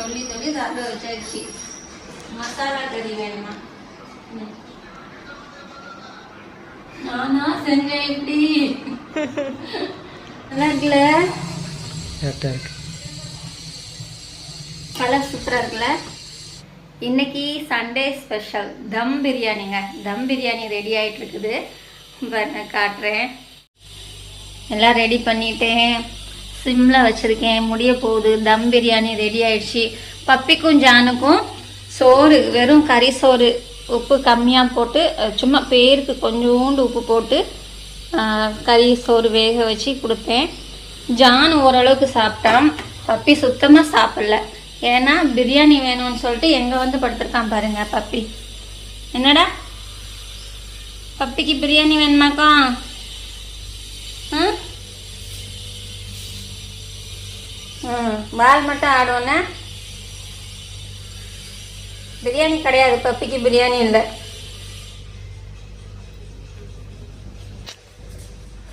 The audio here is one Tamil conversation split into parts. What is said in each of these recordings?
சொல்லி சொல்லி சாப்பிட வச்சாச்சு மசாலா கறி வேணுமா. நானா செஞ்சேன் எப்படி நல்லா இருக்குல்ல கரெக்டாக இருக்கு கலர் சூப்பராக இருக்குல்ல இன்னைக்கு சண்டே ஸ்பெஷல் தம் பிரியாணிங்க தம் பிரியாணி ரெடி ஆயிட்டு இருக்குது. காட்டுறேன் எல்லாம் ரெடி பண்ணிட்டேன். சிம்மில் வச்சுருக்கேன் முடிய போகுது தம் பிரியாணி ரெடி ஆயிடுச்சு. பப்பிக்கும் ஜானுக்கும் சோறு வெறும் கறி சோறு உப்பு கம்மியாக போட்டு சும்மா பேருக்கு கொஞ்சோண்டு உப்பு போட்டு கறி சோறு வேக வச்சு கொடுத்தேன் ஜான் ஓரளவுக்கு சாப்பிட்டான். பப்பி சுத்தமாக சாப்பிடல. ஏன்னா பிரியாணி வேணும்னு சொல்லிட்டு எங்கே வந்து படுத்துருக்கான் பாருங்க பப்பி. என்னடா? பப்பிக்கு பிரியாணி வேணுமாக்கா? ம் பால் மட்டும் ஆடுவோன்னே பிரியாணி கிடையாது பப்பிக்கு பிரியாணி இல்லை.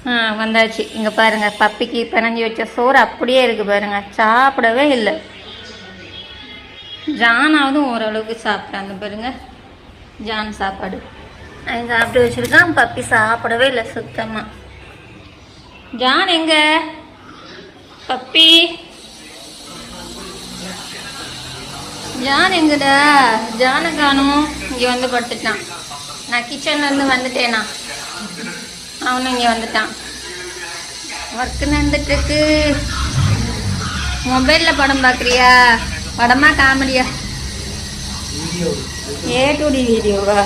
ஆ வந்தாச்சு. இங்கே பாருங்க பப்பிக்கு பிணைஞ்சி வச்ச சோறு அப்படியே இருக்குது பாருங்கள் சாப்பிடவே இல்லை. ஜானாவது ஓரளவுக்கு சாப்பிட்டாங்க பாருங்க. ஜான் சாப்பாடு. அவன் சாப்பிட்டு வச்சிருக்கான் பப்பி சாப்பிடவே இல்லை சுத்தமாக ஜான் எங்க? பப்பி? ஜான் எங்கடா? ஜானை காணும் இங்கே வந்து படுத்துட்டான். நான் கிச்சன்ல இருந்து வந்துட்டேனா? அவனும் இங்கே வந்துட்டான். ஒர்க் நடந்துட்டு இருக்கு மொபைலில் படம் பார்க்குறியா படமா காமெடியா ஏ டுடி வீடியோவா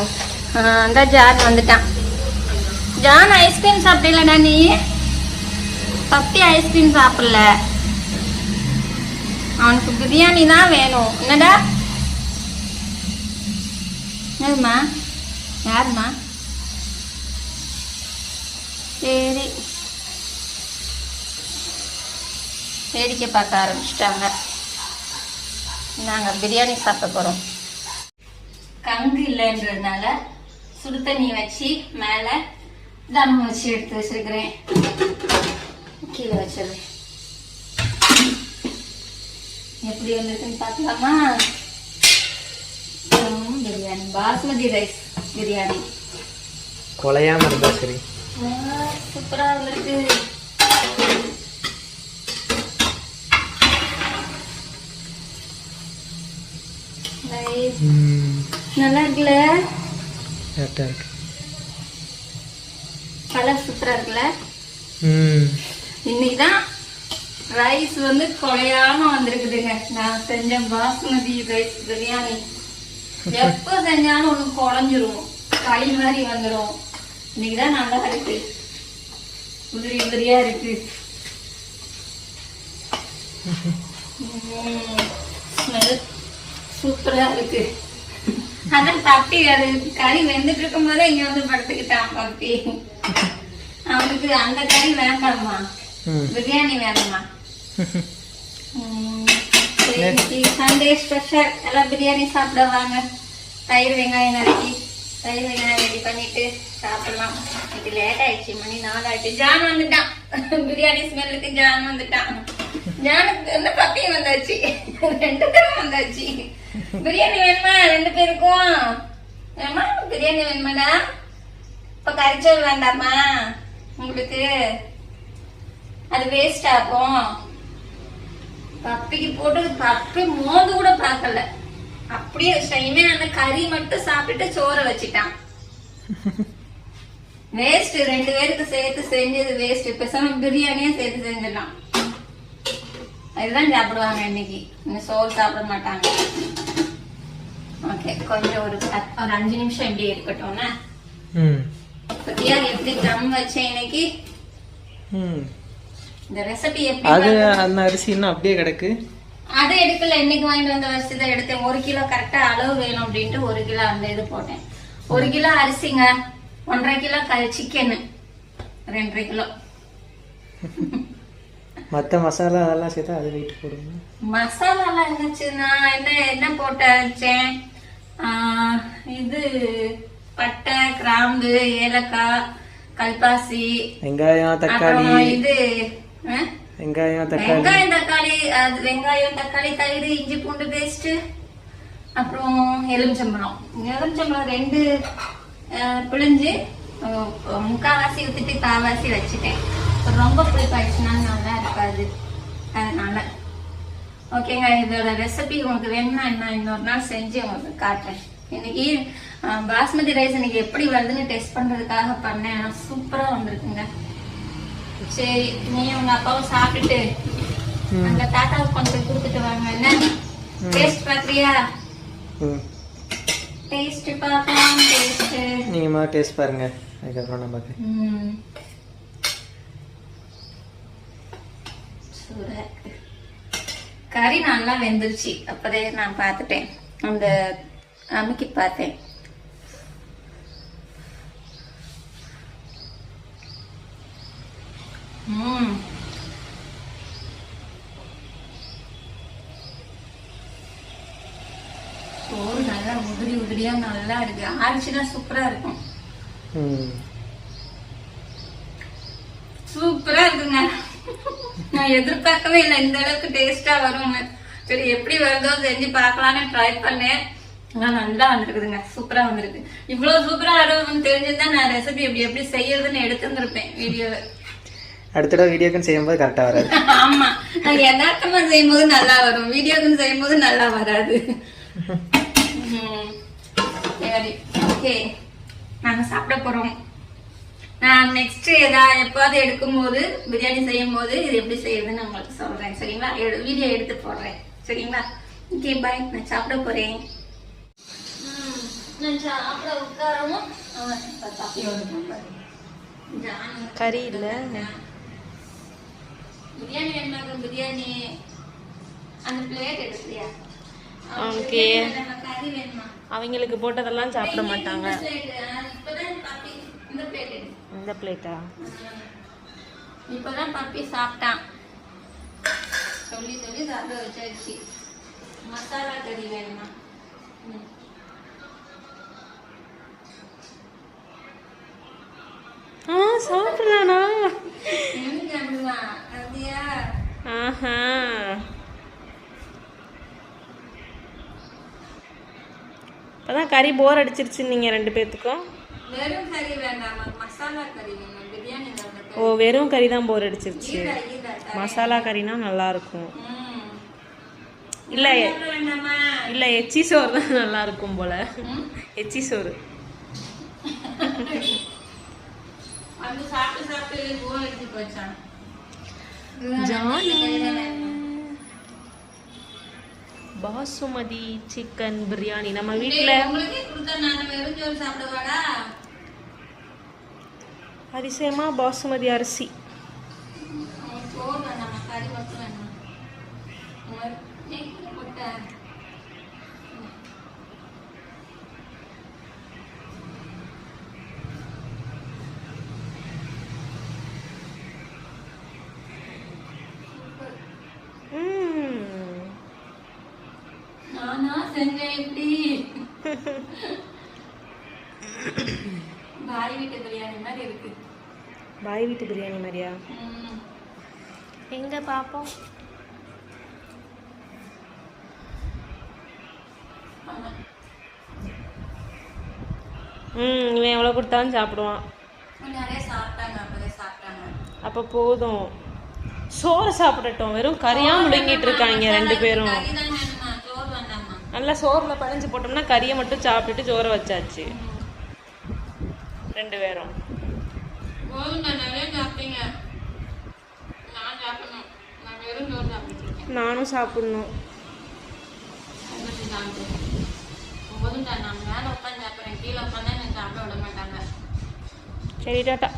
அந்த ஜான் வந்துட்டான். ஜான் ஐஸ்கிரீம் சாப்பிடலடா நீ பப்பி ஐஸ்கிரீம் சாப்பிடல. அவனுக்கு பிரியாணி தான் வேணும். என்னடா? என்னதுமா யாருமா சரி. வேடிக்கை பார்க்க ஆரம்பிச்சிட்டாங்க. நாங்கள் பிரியாணி சாப்பிட போகிறோம் கங்கு இல்லைன்றதுனால சுடு தண்ணி வச்சு மேலே தம் வச்சு எடுத்து வச்சிருக்கிறேன். கீழே வச்சிருக்கேன் எப்படி வந்திருக்குன்னு பார்க்கலாமா? பிரியாணி. பாஸ்மதி ரைஸ் பிரியாணி. குலையாம இருந்தா சரி. சூப்பரா வந்திருக்கு நல்லா இருக்குல்ல? கரெக்டாக இருக்கு. கலர் சூப்பரா இருக்குல்ல? இன்னைக்கு தான் ரைஸ் வந்து குறையாம வந்திருக்குதுங்க. நான் செஞ்ச பாஸ்மதி ரைஸ் பிரியாணி எப்ப செஞ்சாலும் ஒண்ணு குழஞ்சிரும். களி மாதிரி வந்துடும் இன்னைக்கு தான் நல்லா இருக்கு. உதிரி உதிரியா இருக்கு. சூப்பரா இருக்கு. அதான் பப்பி அது. கறி வெந்துட்டு இருக்கும் போதே இங்க வந்து படுத்துக்கிட்டான் பப்பி. அவனுக்கு அந்த கறி வேண்டாமா பிரியாணி வேணுமா சண்டே ஸ்பெஷல் எல்லாம் பிரியாணி சாப்பிட வாங்க. தயிர் வெங்காயம் நறுக்கி தயிர் வெங்காயம் ரெடி பண்ணிட்டு சாப்பிடலாம். இது லேட் ஆயிடுச்சு மணி நாலு ஆயிடுச்சு ஜான் வந்துட்டான். பிரியாணி ஸ்மெல்லுக்கு ஜான் வந்துட்டான். ஜானுக்கு வந்து பத்தியும் வந்தாச்சு. ரெண்டு பேரும் வந்தாச்சு. பிரியாணி வேணுமா? ரெண்டு பேருக்கும். ஏமா பிரியாணி வேணுமாடா? இப்ப கறிச்சோறு வேண்டாமா? உங்களுக்கு அது வேஸ்ட் ஆகும். பப்பிக்கு போட்டு பப்பி மோந்து கூட பார்க்கல. அப்படியே இவன் அந்த கறி மட்டும் சாப்பிட்டுட்டு சோறை வச்சிட்டான். வேஸ்ட் ரெண்டு பேருக்கு சேர்த்து செஞ்சது வேஸ்ட் பேசாம பிரியாணியே சேர்த்து செஞ்சிடலாம். அதுதான் சாப்பிடுவாங்க இன்னைக்கு. இன்னும் சோறு சாப்பிட மாட்டாங்க. ஓகே கொஞ்சம் ஒரு ஒரு அஞ்சு நிமிஷம் இப்படி இருக்கட்டும்னா. பத்தியா எப்படி தம் வச்சேன் இன்னைக்கு? இந்த ரெசிபி எப்படி அது அந்த அரிசி இன்னும் அப்படியே கிடக்கு. அதை எடுக்கல. இன்னைக்கு வாங்கிட்டு வந்த வரிசை தான் எடுத்தேன். ஒரு கிலோ கரெக்டா அளவு வேணும் அப்படின்ட்டு ஒரு கிலோ அந்த இது போட்டேன். ஒரு கிலோ அரிசிங்க ஒன்றரை கிலோ சிக்கன் ரெண்டரை கிலோ. மற்ற மசாலா அதெல்லாம் சேர்த்தா அது வெயிட் போடுங்க. மசாலாலாம் இருந்துச்சு. நான் என்ன என்ன போட்டு அரைச்சேன் இது பட்டை கிராம்பு ஏலக்காய் கல்பாசி வெங்காயம் தக்காளி. இது? வெங்காயம் தக்காளி. வெங்காயம் தக்காளி வெங்காயம் தக்காளி தயிர் இஞ்சி பூண்டு பேஸ்ட் அப்புறம் எலுமிச்சம்பழம் எலுமிச்சம்பழம் ரெண்டு பிழிஞ்சு அஹ், முக்கால்வாசி ஊற்றிட்டு கால்வாசி வச்சுட்டேன். ரொம்ப புளிப்பாயிடுச்சுன்னா நல்லா இருக்காது. அதனால. ஓகேங்க இதோட ரெசிபி உங்களுக்கு வேணும்னா நான் இன்னொரு நாள் செஞ்சு உங்களுக்கு காட்டுறேன். இன்னைக்கு பாஸ்மதி ரைஸ் இன்னைக்கு எப்படி வருதுன்னு டெஸ்ட் பண்றதுக்காக பண்ணேன். சூப்பரா வந்திருக்குங்க. சரி நீ உங்க அப்பாவும் சாப்பிட்டுட்டு. அங்க தாத்தாவுக்கு போய் கொடுத்துட்டு வாங்க. என்ன? டேஸ்ட் பாக்குறியா டேஸ்ட் பார்க்கலாம் டேஸ்ட் மாதிரி டேஸ்ட் பாருங்க. அதுக்கப்புறம் நான் பார்க்குறேன் கறி நல்லா வெந்துருச்சு. அப்பதே நான் பார்த்துட்டேன். அந்த அமுக்கி பார்த்தேன். ம். சோறு நல்லா உதிரி உதிரியா நல்லா இருக்கு. ஆரிச்சுன்னா சூப்பரா இருக்கும். சூப்பரா இருக்குங்க. நான் எதிர்பார்க்கவே இல்லை. இந்த அளவுக்கு டேஸ்டா வரும்னு சரி எப்படி வருதோ செஞ்சு பார்க்கலான்னு ட்ரை பண்ணேன். ஆனா நல்லா வந்திருக்குதுங்க. சூப்பரா வந்திருக்கு. இவ்வளவு சூப்பரா வரும்னு தெரிஞ்சிருந்தா நான் ரெசிபி எப்படி எப்படி செய்யறதுன்னு எடுத்துருப்பேன் வீடியோவை அடுத்த வீடியோக்குன்னு செய்யும்போது கரெக்டாக வராது. ஆமா. நான் யதார்த்தமா செய்யும்போது நல்லா வரும். வீடியோக்குன்னு செய்யும்போது நல்லா வராது. சரி. ஓகே நாங்க சாப்பிட போறோம். நான் நெக்ஸ்ட் ஏதா எப்பாவது எடுக்கும்போது பிரியாணி செய்யும் போது இது எப்படி செய்யறதுன்னு உங்களுக்கு சொல்றேன். சரிங்களா? வீடியோ எடுத்து போடுறேன். சரிங்களா? ஓகே பாய் நான் சாப்பிட நான் சாப்பிட உட்காரவும். கறி இல்லை. பிரியாணி வேணுமாக்கு பிரியாணி. அந்த பிளேட். கறி வேணுமா? அவங்களுக்கு போட்டதெல்லாம் சாப்பிட மாட்டாங்க. இந்த பிளேட்டா இப்பதான் பப்பி சாப்பிட்டான். சொல்லி சொல்லி சாப்பிட வச்சாச்சு. மசாலா கறி வேணுமா. ஆ அப்படியா ஆஹா. இப்போதான் கறி போர் அடிச்சிருச்சு நீங்கள் ரெண்டு பேர்த்துக்கும் ஓ வெறும் கறி தான் போர் அடிச்சிருச்சு. மசாலா கறினா நல்லா இருக்கும் ம். இல்லை இல்லை எச்சி சோறு தான் நல்லா இருக்கும் போல? எச்சி சோறு. சாப்பிட்டு சாப்பிட்டு போர் அடிச்சு போச்சான் ஜானி. பாசுமதி சிக்கன் பிரியாணி நம்ம வீட்டில் அதிசயமா பாசுமதி அரிசி அவன் சோறு வேணாம் கறி மட்டும் வேணும் உங்க- நெய் போட்ட ம். நானா செஞ்சேன் எப்படி? பாய் வீட்டு பிரியாணி மாதிரி இருக்கு. பாய் வீட்டு பிரியாணி மாதிரியா. எங்க பாப்போம். ம் இவன் எவ்வளோ கொடுத்தாலும் சாப்பிடுவான். நிறைய சாப்பிட்டாங்க அப்பவே சாப்பிட்டாங்க. அப்போ போதும். சோறு சாப்பிடட்டும். வெறும் கறியா முழுங்கிட்டு இருக்காங்க ரெண்டு பேரும் கறி தான் வேணுமா சோறு வேண்டாமா நல்லா சோறுல பழஞ்சு போட்டோம்னா கறியை மட்டும் சாப்பிட்டுட்டு சோறை வச்சாச்சு. ரெண்டு பேரும். நானும் சாப்பிடணும். சரி டாட்டா